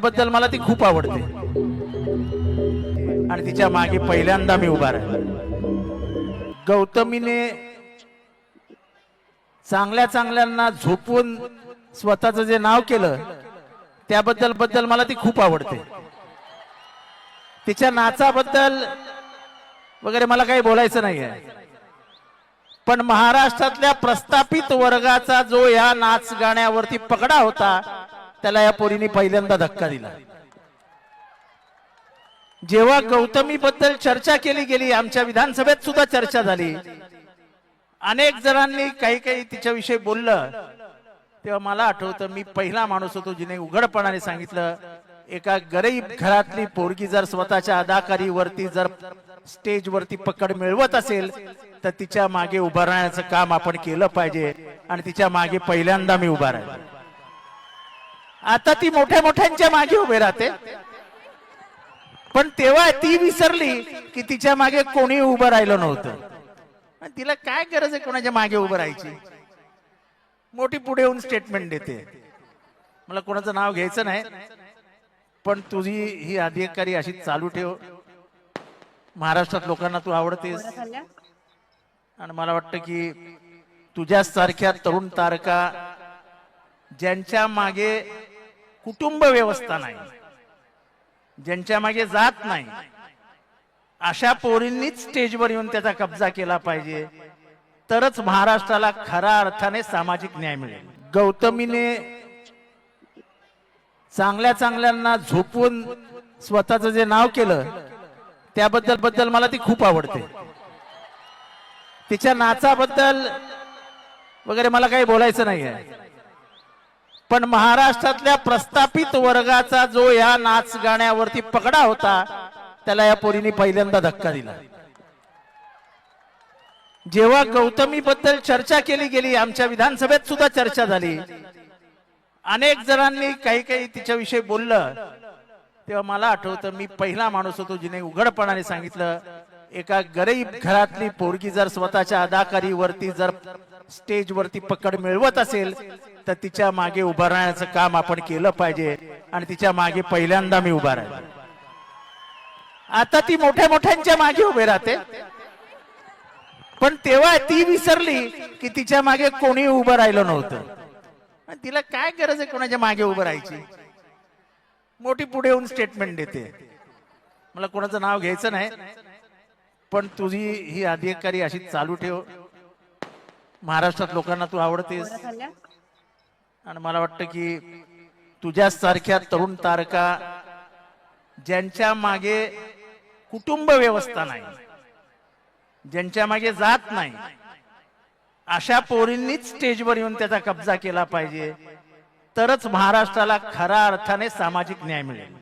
बद्दल मला ती खूप आवडते. आणि तिच्यामागे पहिल्यांदा मी उभा राहिलो. गौतमीने चांगल्या चांगल्यांना झोपवून स्वतःचं जे नाव केलं त्याबद्दल बद्दल मला ती खूप आवडते. तिच्या नाचाबद्दल वगैरे मला काही बोलायचं नाही आहे पण महाराष्ट्रातल्या प्रस्थापित वर्गाचा जो या नाच गाण्यावरती पकडा होता त्याला या पोरीने पहिल्यांदा धक्का दिला. जेव्हा गौतमी बद्दल चर्चा केली गेली आमच्या विधानसभेत सुद्धा चर्चा झाली. अनेक जणांनी काही काही तिच्याविषयी बोललं. तेव्हा मला आठवतं मी पहिला माणूस होतो जिने उघडपणाने सांगितलं एका गरीब घरातली पोरगी जर स्वतःच्या अदाकारीवरती जर स्टेजवरती पकड मिळवत असेल तर तिच्यामागे उभं राहण्याचं काम आपण केलं पाहिजे. आणि तिच्यामागे पहिल्यांदा मी उभा राहिलो. आता ती मोठ्या मोठ्यांच्या मागे उभे राहते. पण तेव्हा ती विसरली की तिच्यामागे कोणी उभं राहिलं नव्हतं. तिला काय गरज आहे कोणाच्या मागे उभं राहायची? मोठी पुढे येऊन स्टेटमेंट देते. मला कोणाचं नाव घ्यायचं नाही पण तुझी ही अधिकारी अशी चालू ठेव. महाराष्ट्रात लोकांना तू आवडतेस. आणि मला वाटतं की तुझ्यासारख्या तरुण तारका ज्यांच्या मागे कुटुंब व्यवस्था नाही. ज्यांच्या मागे जात नाही. अशा पोरींनीच स्टेजवर येऊन त्याचा कब्जा केला पाहिजे. तरच महाराष्ट्राला खऱ्या अर्थाने सामाजिक न्याय मिळेल. गौतमीने चांगल्या चांगल्यांना झोपवून स्वतःचं जे नाव केलं त्याबद्दल बद्दल मला ती खूप आवडते. तिच्या नाचाबद्दल वगैरे मला काही बोलायचं नाही आहे पण महाराष्ट्रातल्या प्रस्थापित वर्गाचा जो या नाच गाण्यावरती पकडा होता त्याला या पोरीने पहिल्यांदा धक्का दिला. जेव्हा गौतमी बद्दल चर्चा केली गेली आमच्या विधानसभेत सुद्धा चर्चा झाली. अनेक जणांनी काही काही तिच्याविषयी बोललं. तेव्हा मला आठवतं मी पहिला माणूस होतो जिने उघडपणाने सांगितलं एका गरीब घरातली पोरगी जर स्वतःच्या अदाकारीवरती जर स्टेजवरती पकड मिळवत असेल तर तिच्यामागे उभं राहण्याचं काम आपण केलं पाहिजे. आणि तिच्यामागे पहिल्यांदा मी उभा राहिलो. आता ती मोठ्या मोठ्यांच्या मागे उभे राहते. पण तेव्हा ती विसरली की तिच्यामागे कोणी उभं राहिलं नव्हतं. तिला काय गरज आहे कोणाच्या मागे उभं राहायची? मोठी पुढे येऊन स्टेटमेंट देते. मला कोणाचं नाव घ्यायचं नाही. पण तुझी ही अधिकारी अशी चालू ठेव. महाराष्ट्रात लोकांना तू आवडतेस. आणि मला वाटतं की तुझ्यासारख्या तरुण तारका ज्यांच्या मागे कुटुंब व्यवस्था नाही ज्यांच्या मागे जात नाही अशा पोरींनीच स्टेजवर येऊन त्याचा कब्जा केला पाहिजे. तरच महाराष्ट्राला खऱ्या अर्थाने सामाजिक न्याय मिळेल.